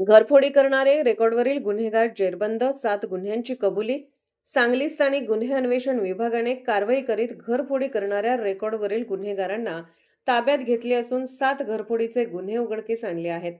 घरफोडी करणारे रेकॉर्डवरील गुन्हेगार जेरबंद सात गुन्ह्यांची कबुली सांगली स्थानिक गुन्हे अन्वेषण विभागाने कारवाई करीत घरफोडी करणाऱ्या रेकॉर्डवरील गुन्हेगारांना ताब्यात घेतले असून सात घरफोडीचे गुन्हे उघडकीस आणले आहेत.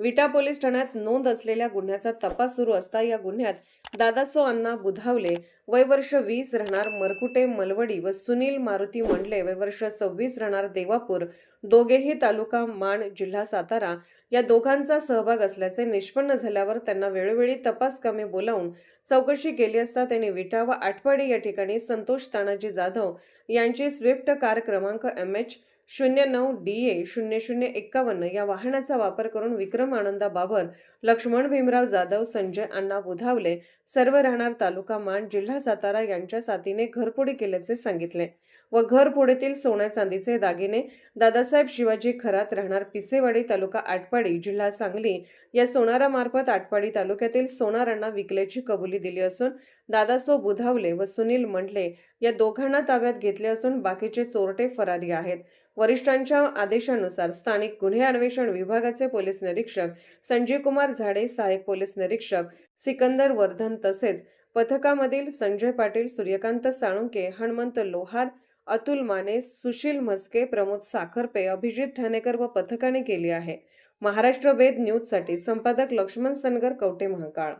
विटा पोलीस ठाण्यात नोंद असलेल्या गुन्ह्याचा तपास सुरू असता या गुन्ह्यात दादासो अण्णा बुधावले वयवर्ष वीस राहणार मरकुटे मलवडी व सुनील मारुती मंडले वय वर्ष सव्वीस राहणार देवापूर दोघेही तालुका माण जिल्हा सातारा या दोघांचा सहभाग असल्याचे निष्पन्न झाल्यावर त्यांना वेळोवेळी तपास कामे बोलावून चौकशी केली असता त्यांनी विटा व आठवाडी या ठिकाणी संतोष तानाजी जाधव यांची स्विफ्ट कार क्रमांक एम एच शून्य नऊ डी ए शून्य शून्य एक्कावन्न या वाहनाचा वापर करून विक्रम आनंदा बाबर लक्ष्मण भीमराव जाधव संजय अण्णा बुधावले सर्व राहणार तालुका मान जिल्हा सातारा यांच्या साथीने घरफोडी केल्याचे सांगितले व घरफोडीतील सोन्या चांदीचे दागिने दादासाहेब शिवाजी खरात राहणार पिसेवाडी तालुका आटपाडी जिल्हा सांगली या सोनारामार्फत आटपाडी तालुक्यातील सोनारांना विकल्याची कबुली दिली असून दादासो बुधावले व सुनील मंडले या दोघांना ताब्यात घेतले असून बाकीचे चोरटे फरारी आहेत. वरिष्ठांच्या आदेशानुसार स्थानिक गुन्हे अन्वेषण विभागाचे पोलीस निरीक्षक संजय कुमार झाडे सहाय्यक पोलीस निरीक्षक सिकंदर वर्धन तसेच पथकामधील संजय पाटील सूर्यकांत साळुंके हनुमंत लोहार अतुल माने सुशील म्हस्के प्रमोद साखरपे अभिजित ठाणेकर व पथकाने केली आहे. महाराष्ट्र वेद न्यूजसाठी संपादक लक्ष्मण सनगर कवटे महाकाळ.